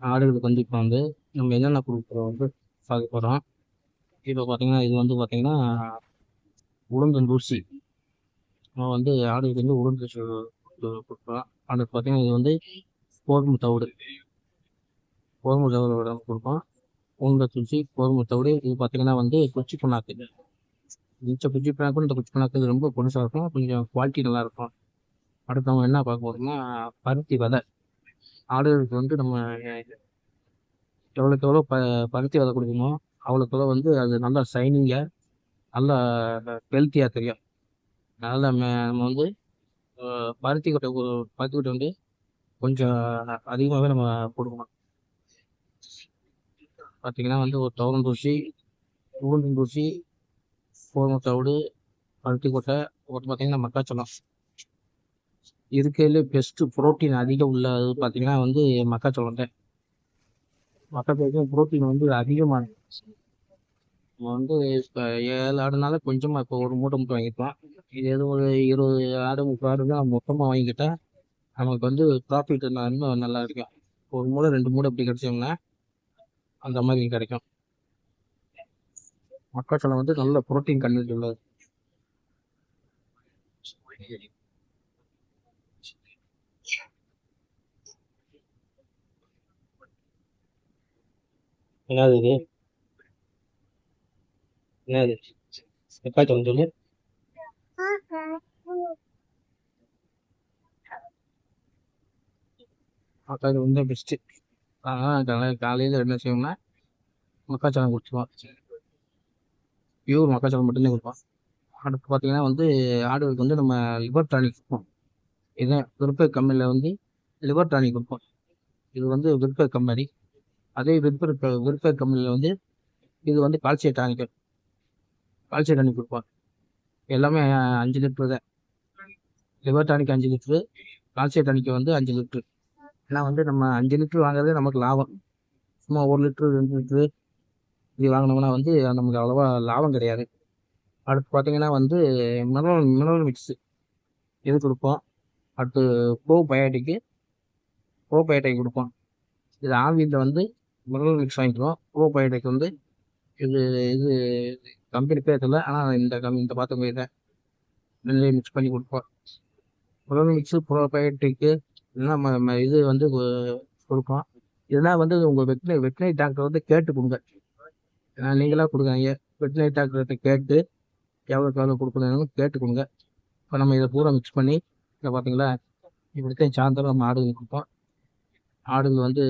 ஆடுகளுக்கு வந்து இப்போ வந்து நம்ம என்னென்ன கொடுக்குறோம் வந்து பார்க்க போகிறோம் இப்போ பார்த்தீங்கன்னா இது வந்து பார்த்தீங்கன்னா உளுந்தந்தூசி நம்ம வந்து ஆடுகளுக்கு வந்து உளுந்து கொடுக்குறோம் அதுக்கு பார்த்தீங்கன்னா இது வந்து கோதுமை தவிடு. கோதுமை தவிடு கொடுப்போம். உளுந்த தூசி கோதுமை தவிடு இது பார்த்தீங்கன்னா வந்து குச்சி புண்ணாக்கு. மிச்ச குச்சி புண்ணாக்கு இந்த குச்சி புண்ணாக்கு இது ரொம்ப பொருசாக இருக்கும். கொஞ்சம் குவாலிட்டி நல்லா இருக்கும். அடுத்து என்ன பார்க்க போகிறோம்னா பருத்தி விதை ஆடுகளுக்கு வந்து நம்ம எவ்வளோக்கு எவ்வளோ ப பருத்தி விதை கொடுக்கணும் அவ்வளோக்கு எவ்வளோ வந்து அது நல்லா ஷைனிங்காக நல்லா ஹெல்த்தியாக தெரியும். அதனால் நம்ம நம்ம வந்து பருத்தி கொட்டை பருத்தி கொட்டை வந்து கொஞ்சம் அதிகமாகவே நம்ம கொடுக்கணும். பார்த்தீங்கன்னா வந்து ஒரு துவரம் தூசி உளுந்தம் தூசி கோதுமை தவிடு பருத்தி கொட்டை அப்புறம் பார்த்தீங்கன்னா மக்காச்சோளம் இருக்கையிலே பெஸ்ட்டு புரோட்டீன் அதிகம் உள்ளது பார்த்தீங்கன்னா வந்து மக்காச்சோளம் தான். மக்காச்சோளம் புரோட்டீன் வந்து அதிகமானது. நம்ம வந்து இப்போ ஏழு ஆடுனால கொஞ்சமாக இப்போ ஒரு மூட்டை மட்டும் வாங்கிக்கலாம். இது எதுவும் ஒரு இருபது ஆடு முப்பது ஆடு தான் மொத்தமாக வாங்கிக்கிட்டால் நமக்கு வந்து ப்ராஃபிட் இன்னும் நல்லா இருக்கும். ஒரு மூடை ரெண்டு மூடை இப்படி கிடைச்சோம்னா அந்த மாதிரி கிடைக்கும். மக்காச்சோளம் வந்து நல்ல புரோட்டீன் கண்டென்ட் உள்ளது. என்னது இது? என்னது? மக்காச்சோளம் சொல்லு மக்காச்சோளம் வந்து பெஸ்ட்டு அதனால் காலையில் என்ன செய்வோம்னா மக்காச்சோளம் குடிச்சுவோம் பியூர் மக்காச்சோளம் மட்டும்தான் கொடுப்போம் அடுத்து பார்த்தீங்கன்னா வந்து ஆடுகளுக்கு வந்து நம்ம லிவர் டானிக் கொடுப்போம். இதுதான் விற்பர் கம்பெனியில் வந்து லிவர் டானிக் கொடுப்போம். இது வந்து விற்பர் கம்பெனி. அதே விற்பர் விற்பர் கம்பெனியில் வந்து இது வந்து கால்சியம் டானிக்கல் கால்சியம் டானிக் கொடுப்பாங்க. எல்லாமே அஞ்சு லிட்டரு தான். லிவர் டானிக் அஞ்சு லிட்ரு கால்சியம் டானிக் வந்து அஞ்சு லிட்ரு ஏன்னா வந்து நம்ம அஞ்சு லிட்ரு வாங்குறதே நமக்கு லாபம். சும்மா ஒரு லிட்ரு ரெண்டு லிட்ரு இது வாங்கினோம்னா வந்து நமக்கு அவ்வளோவா லாபம் கிடையாது. அடுத்து பார்த்தீங்கன்னா வந்து மினரல் மினரல் மிக்ஸு இது கொடுப்போம். அடுத்து ப்ரோ பயோட்டிக்கு ப்ரோ பயோட்டிக் கொடுப்போம். இது ஆவியில் வந்து முதல் மிக்ஸ் வாங்கிக்கிறோம். ப்ரோ பயோட்டிக் வந்து இது இது கம்பெனி பேர் தெரியல. ஆனால் இந்த கம் இந்த பார்த்து இதை ரெண்டையும் மிக்ஸ் பண்ணி கொடுப்போம். முதல் மிக்ஸு ப்ரோ பயோட்டிக்கு இல்லைன்னா ம ம- இது வந்து கொடுப்போம். இதெல்லாம் வந்து உங்கள் வெட்டினரி வெட்டினரி டாக்டர் வந்து கேட்டு கொடுங்க. ஏன்னா நீங்களாக கொடுக்காங்க வெட்டினரி டாக்டர்கிட்ட கேட்டு எவ்வளோ எவ்வளோ கொடுக்கணும்னு கேட்டு கொடுங்க. இப்போ நம்ம இதை பூரா மிக்ஸ் பண்ணி இதை பார்த்தீங்களா இப்படித்தான் சாயந்தரம் நம்ம ஆடுகளுக்கு கொடுப்போம். ஆடுகள் வந்து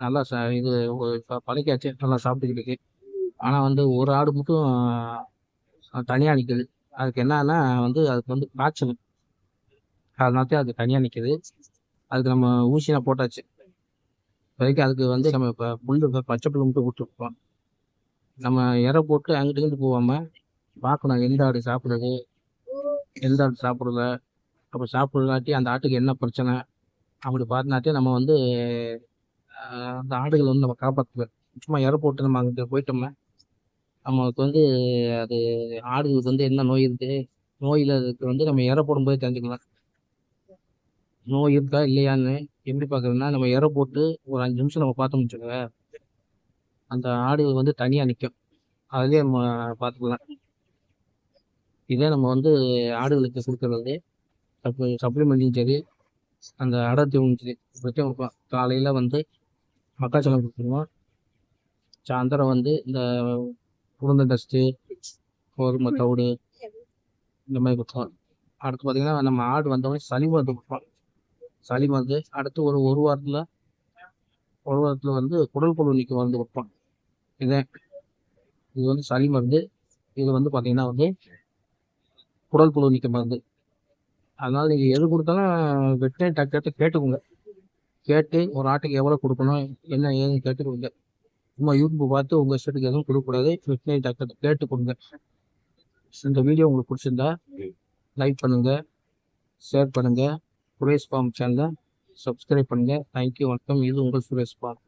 நல்லா ச இது இப்போ பழக்காச்சு நல்லா சாப்பிட்டுக்கிட்டு இருக்கு ஆனால் வந்து ஒரு ஆடு மட்டும் தனியாக நிற்குது அதுக்கு என்னன்னா வந்து அதுக்கு வந்து காய்ச்சல். அதனால அது தனியாக நிற்குது அதுக்கு நம்ம ஊசிலாம் போட்டாச்சு. இப்போதைக்கு அதுக்கு வந்து நம்ம இப்போ புல்லு பச்சை புல்லு மட்டும் கொடுத்துருப்போம் நம்ம இறை போட்டு அங்கிட்டு இங்கிட்டு போகாமல் பார்க்கணும் எந்த ஆடு சாப்பிடுது எந்த ஆடு சாப்பிடல. அப்போ சாப்பிடலாட்டி அந்த ஆட்டுக்கு என்ன பிரச்சனை? அப்படி பார்த்தினாட்டே நம்ம வந்து அந்த ஆடுகள் வந்து நம்ம காப்பாற்றுவேன் சும்மா இறை போட்டு நம்ம அங்கே போயிட்டோம்னா நம்மளுக்கு வந்து அது ஆடுகளுக்கு வந்து என்ன நோய் இருக்கு? நோயில் அதுக்கு வந்து நம்ம இற போடும்போது தெரிஞ்சுக்கலாம். நோய் இருக்கா இல்லையான்னு எப்படி பார்க்குறதுனா நம்ம இற போட்டு ஒரு அஞ்சு நிமிஷம் நம்ம பார்த்தோம்னு வச்சுக்கோங்க. அந்த ஆடுகள் வந்து தனியாக நிற்கும் அதுலேயே நம்ம பார்த்துக்கலாம். இதே நம்ம வந்து ஆடுகளுக்கு கொடுக்கறது சப்ளி சப்ளிமெண்ட்டும் சரி அந்த அடர்த்தியும் சரி இப்படித்தான் கொடுப்போம் காலையில் வந்து மக்காச்சோளம் கொடுத்துருவோம். சாயந்தரம் வந்து இந்த உளுந்த டஸ்ட்டு கோதுமை தவிடு இந்த மாதிரி கொடுப்போம் அடுத்து பார்த்தீங்கன்னா நம்ம ஆடு வந்தவொடனே சளி மருந்து கொடுப்போம். சளி மருந்து அடுத்து ஒரு ஒரு வாரத்தில் ஒரு வாரத்தில் வந்து குடல் புழு நீக்க மருந்து கொடுப்போம். இதே இது வந்து சளி மருந்து. இது வந்து பார்த்தீங்கன்னா வந்து குடல் புழு நீக்க மருந்து. அதனால் நீங்கள் எது கொடுத்தாலும் வெட்டினரி டாக்டர்கிட்ட கேட்டுக்கோங்க. கேட்டு ஒரு ஆட்டுக்கு எவ்வளோ கொடுக்கணும் என்ன ஏதுன்னு கேட்டு கொடுங்க சும்மா யூடியூப் பார்த்து உங்கள் இஷ்டத்துக்கு எதுவும் கொடுக்கக்கூடாது வெட்டினரி டாக்டர்கிட்ட கேட்டு கொடுங்க. இந்த வீடியோ உங்களுக்கு பிடிச்சிருந்தா லைக் பண்ணுங்க ஷேர் பண்ணுங்க சுரேஷ் ஃபார்ம் சேனலை சப்ஸ்கிரைப் பண்ணுங்க. தேங்க்யூ வணக்கம். இது உங்கள் சுரேஷ் ஃபார்ம்